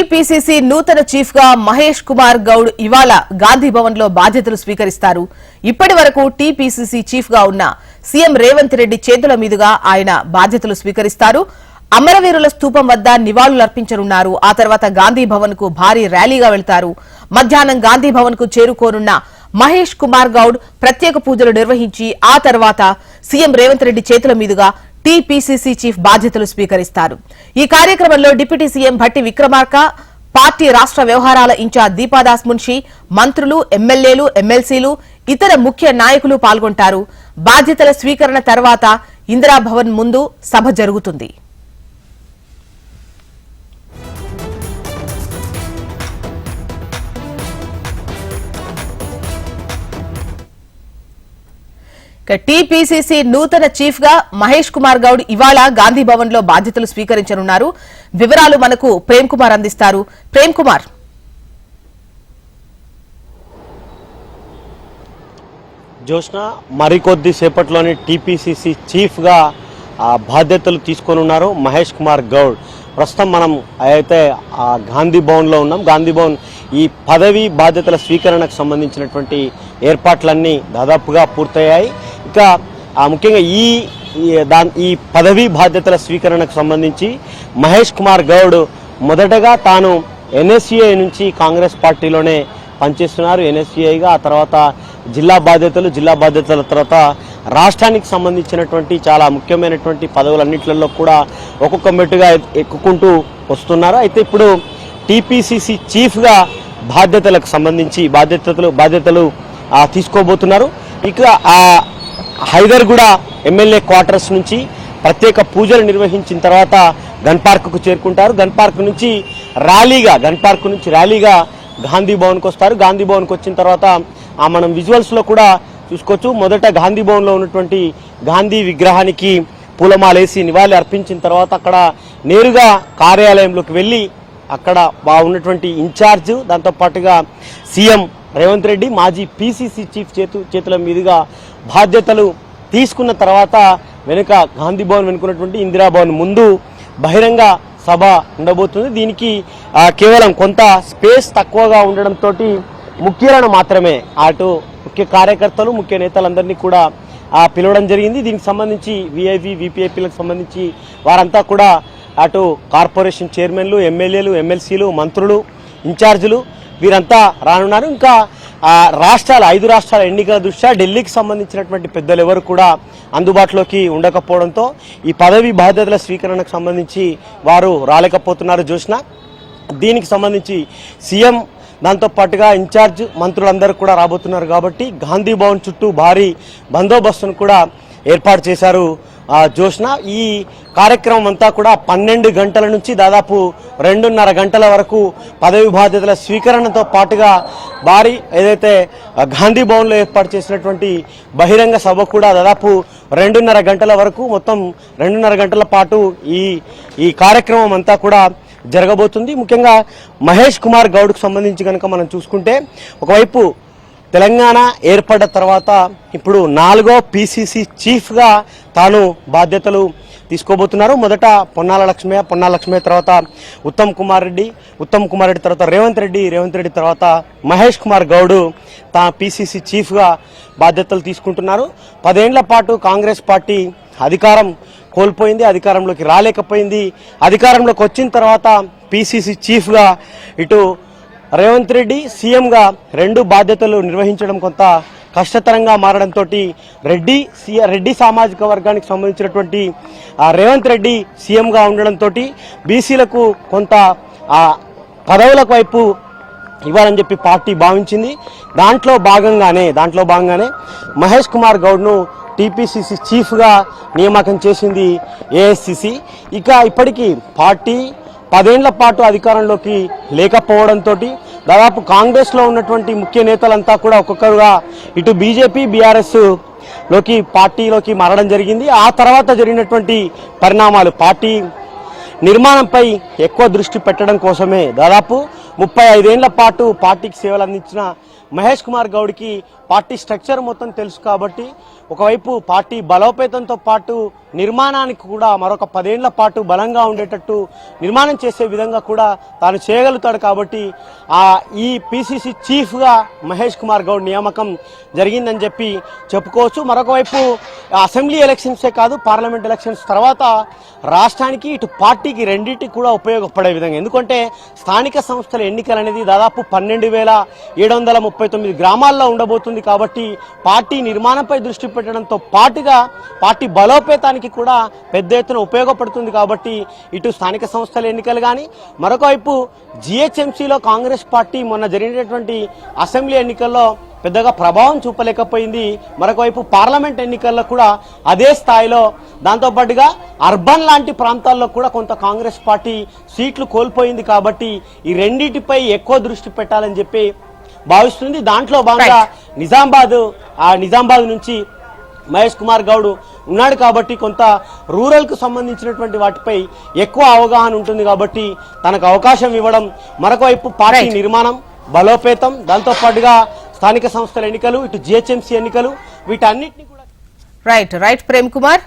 TPCC నూతన చీఫ్గా మహేష్ కుమార్ గౌడ్ ఇవాళ గాంధీ భవన్లో బాధ్యతలు స్వీకరిస్తారు. ఇప్పటి వరకు టీపీసీసీ చీఫ్గా ఉన్న సీఎం రేవంత్ రెడ్డి చేతుల మీదుగా ఆయన బాధ్యతలు స్వీకరిస్తారు. అమరవీరుల స్థూపం వద్ద నివాళులర్పించనున్నారు ఆ తర్వాత గాంధీ భవన్కు భారీ ర్యాలీగా వెళ్తారు. మధ్యాహ్నం గాంధీ భవన్కు చేరుకోనున్న మహేష్ కుమార్ గౌడ్ ప్రత్యేక పూజలు నిర్వహించి ఆ తర్వాత సీఎం రేవంత్ రెడ్డి చేతుల మీదుగా టీపీసీసీ చీఫ్ బాధ్యతలు స్వీకరిస్తారు. ఈ కార్యక్రమంలో deputy CM Bhatti Vikramarka party రాష్ట్ర వ్యవహారాల ఇన్ఛార్జ్ దీపాదాస్ మున్షి మంత్రులు ఎమ్మెల్యేలు ఎమ్మెల్సీలు ఇతర ముఖ్య నాయకులు పాల్గొంటారు. బాధ్యతల స్వీకరణ తర్వాత ఇందిరాభవన్ ముందు సభ జరుగుతుంది. టీపీసీసీ నూతన చీఫ్గా మహేష్ కుమార్ గౌడ్ ఇవాళ గాంధీ భవన్లో బాధ్యతలు స్వీకరించనున్నారు. వివరాలు మనకు ప్రేమ్ కుమార్ అందిస్తారు. ప్రేమ్ కుమార్. జోష్న మరికొద్ది సేపట్లోనే టీపీసీసీ చీఫ్గా బాధ్యతలు తీసుకొని ఉన్నారు మహేష్ కుమార్ గౌడ్. ప్రస్తుతం మనం అయితే ఆ గాంధీ భవన్లో ఉన్నాం. గాంధీ భవన్ ఈ పదవి బాధ్యతల స్వీకరణకు సంబంధించినటువంటి ఏర్పాట్లన్నీ దాదాపుగా పూర్తయ్యాయి. ఇక ముఖ్యంగా ఈ దా- ఈ పదవీ బాధ్యతల స్వీకరణకు సంబంధించి మహేష్ కుమార్ గౌడ్ మొదటగా తాను ఎన్ఎస్సిఐ నుంచి కాంగ్రెస్ పార్టీలోనే పనిచేస్తున్నారు. ఎన్ఎస్సిఐగా ఆ తర్వాత జిల్లా బాధ్యతలు జిల్లా బాధ్యతల తర్వాత రాష్ట్రానికి సంబంధించినటువంటి చాలా ముఖ్యమైనటువంటి పదవులన్నింటిలో కూడా ఒక్కొక్క మెట్టుగా ఎక్కుకుంటూ వస్తున్నారు. అయితే ఇప్పుడు టీపీసీసీ చీఫ్గా బాధ్యతలకు సంబంధించి బాధ్యతలు బాధ్యతలు తీసుకోబోతున్నారు. ఇక ఆ హైదర్గూడ ఎమ్మెల్యే క్వార్టర్స్ నుంచి ప్రత్యేక పూజలు నిర్వహించిన తర్వాత గన్ పార్క్కు చేరుకుంటారు. గన్ పార్క్ నుంచి ర్యాలీగా గన్ పార్క్ నుంచి ర్యాలీగా గాంధీ భవన్కి వస్తారు. గాంధీ భవన్కి వచ్చిన తర్వాత ఆ మనం విజువల్స్లో కూడా చూసుకోవచ్చు. మొదట గాంధీ భవన్లో ఉన్నటువంటి గాంధీ విగ్రహానికి పూలమాలేసి నివాళి అర్పించిన తర్వాత అక్కడ నేరుగా కార్యాలయంలోకి వెళ్ళి అక్కడ బా ఉన్నటువంటి ఇన్ఛార్జ్ దాంతోపాటుగా సీఎం రేవంత్ రెడ్డి మాజీ పీసీసీ చీఫ్ చేతు చేతుల మీదుగా బాధ్యతలు తీసుకున్న తర్వాత వెనుక గాంధీ భవన్ వెనుకున్నటువంటి ఇందిరాభవన్ ముందు బహిరంగ సభ ఉండబోతుంది. దీనికి కేవలం కొంత స్పేస్ తక్కువగా ఉండడంతో ముఖ్యులను మాత్రమే అటు ముఖ్య కార్యకర్తలు ముఖ్య నేతలందరినీ కూడా ఆ, పిలవడం జరిగింది. దీనికి సంబంధించి విఐవి విపిఐపీలకు సంబంధించి వారంతా కూడా అటు కార్పొరేషన్ చైర్మన్లు ఎమ్మెల్యేలు ఎమ్మెల్సీలు మంత్రులు ఇన్ఛార్జీలు వీరంతా రానున్నారు. ఇంకా రాష్ట్రాల ఐదు రాష్ట్రాల ఎన్నికల దృష్ట్యా ఢిల్లీకి సంబంధించినటువంటి పెద్దలు ఎవరు కూడా అందుబాటులోకి ఉండకపోవడంతో ఈ పదవి బాధ్యతల స్వీకరణకు సంబంధించి వారు రాలేకపోతున్నారు జోష్న దీనికి సంబంధించి సీఎం దాంతో పాటుగా ఇన్ఛార్జ్ మంత్రులందరూ కూడా రాబోతున్నారు కాబట్టి గాంధీ భవన్ చుట్టూ భారీ బందోబస్తును కూడా ఏర్పాటు చేశారు జోష్న. ఈ కార్యక్రమం అంతా కూడా పన్నెండు గంటల నుంచి దాదాపు రెండున్నర గంటల వరకు పదవి బాధ్యతల స్వీకరణతో పాటుగా భారీ ఏదైతే గాంధీ భవన్లో ఏర్పాటు చేసినటువంటి బహిరంగ సభ కూడా దాదాపు రెండున్నర గంటల వరకు మొత్తం రెండున్నర గంటల పాటు ఈ ఈ కార్యక్రమం అంతా కూడా జరగబోతుంది. ముఖ్యంగా మహేష్ కుమార్ గౌడ్కు సంబంధించి కనుక మనం చూసుకుంటే ఒకవైపు తెలంగాణ ఏర్పడ్డ తర్వాత ఇప్పుడు నాలుగో పిసిసి చీఫ్గా తాను బాధ్యతలు తీసుకోబోతున్నారు. మొదట పొన్నాల లక్ష్మయ్య పొన్నాల లక్ష్మయ్య తర్వాత ఉత్తమ్ కుమార్ రెడ్డి ఉత్తమ్ కుమార్ రెడ్డి తర్వాత రేవంత్ రెడ్డి రేవంత్ రెడ్డి తర్వాత మహేష్ కుమార్ గౌడ్ తా పిసిసి చీఫ్గా బాధ్యతలు తీసుకుంటున్నారు. పదేండ్ల పాటు కాంగ్రెస్ పార్టీ అధికారం కోల్పోయింది అధికారంలోకి రాలేకపోయింది. అధికారంలోకి వచ్చిన తర్వాత పిసిసి చీఫ్గా ఇటు రేవంత్ రెడ్డి సీఎంగా రెండు బాధ్యతలు నిర్వహించడం కొంత కష్టతరంగా మారడంతో రెడ్డి రెడ్డి సామాజిక వర్గానికి సంబంధించినటువంటి ఆ రేవంత్ రెడ్డి సీఎంగా ఉండడంతో బీసీలకు కొంత పదవులకు వైపు ఇవ్వాలని చెప్పి పార్టీ భావించింది. దాంట్లో భాగంగానే దాంట్లో భాగంగానే మహేష్ కుమార్ గౌడ్ను టీపీసీసీ చీఫ్గా నియామకం చేసింది ఏఎస్సిసి ఇక ఇప్పటికీ పార్టీ పదేళ్ళ పాటు అధికారంలోకి లేకపోవడంతో దాదాపు కాంగ్రెస్లో ఉన్నటువంటి ముఖ్య నేతలంతా కూడా ఒక్కొక్కరుగా ఇటు బీజేపీ బీఆర్ఎస్లోకి పార్టీలోకి మారడం జరిగింది. ఆ తర్వాత జరిగినటువంటి పరిణామాలు పార్టీ నిర్మాణంపై ఎక్కువ దృష్టి పెట్టడం కోసమే దాదాపు ముప్పై ఐదేళ్ళ పాటు పార్టీకి సేవలు అందించిన మహేష్ కుమార్ గౌడ్కి పార్టీ స్ట్రక్చర్ మొత్తం తెలుసు కాబట్టి ఒకవైపు పార్టీ బలోపేతంతో పాటు నిర్మాణానికి కూడా మరొక పదేళ్ళ పాటు బలంగా ఉండేటట్టు నిర్మాణం చేసే విధంగా కూడా తాను చేయగలుగుతాడు కాబట్టి ఆ ఈ పిసిసి చీఫ్గా మహేష్ కుమార్ గౌడ్ నియామకం జరిగిందని చెప్పి చెప్పుకోవచ్చు. మరొక వైపు అసెంబ్లీ ఎలక్షన్సే కాదు పార్లమెంట్ ఎలక్షన్స్ తర్వాత రాష్ట్రానికి ఇటు పార్టీకి రెండింటికి కూడా ఉపయోగపడే విధంగా. ఎందుకంటే స్థానిక సంస్థలు ఎన్నికలు అనేది దాదాపు పన్నెండు వేల ఏడు వందల ముప్పై తొమ్మిది గ్రామాల్లో ఉండబోతుంది కాబట్టి పార్టీ నిర్మాణంపై దృష్టి పెట్టడంతో పాటుగా పార్టీ బలోపేతానికి కూడా పెద్ద ఎత్తున ఉపయోగపడుతుంది కాబట్టి ఇటు స్థానిక సంస్థల ఎన్నికలు కానీ మరొకవైపు జిహెచ్ఎంసీలో కాంగ్రెస్ పార్టీ మొన్న జరిగినటువంటి అసెంబ్లీ ఎన్నికల్లో పెద్దగా ప్రభావం చూపలేకపోయింది. మరొకవైపు పార్లమెంట్ ఎన్నికల్లో కూడా అదే స్థాయిలో దాంతోపాటుగా అర్బన్ లాంటి ప్రాంతాల్లో కూడా కొంత కాంగ్రెస్ పార్టీ సీట్లు కోల్పోయింది కాబట్టి ఈ రెండింటిపై ఎక్కువ దృష్టి పెట్టాలని చెప్పి భావిస్తుంది. దాంట్లో భాగంగా నిజామాబాద్ ఆ నిజామాబాద్ నుంచి మహేష్ కుమార్ గౌడ్ ఉన్నాడు కాబట్టి కొంత రూరల్కు సంబంధించినటువంటి వాటిపై ఎక్కువ అవగాహన ఉంటుంది కాబట్టి తనకు అవకాశం ఇవ్వడం. మరొక వైపు పార్టీ. నిర్మాణం బలోపేతం. దాంతో పాటుగా స్థానిక సంస్థల ఎన్నికలు ఇటు జిహెచ్ఎంసీ ఎన్నికలు వీటన్నిటిని కూడా రైట్ రైట్ ప్రేమ్ కుమార్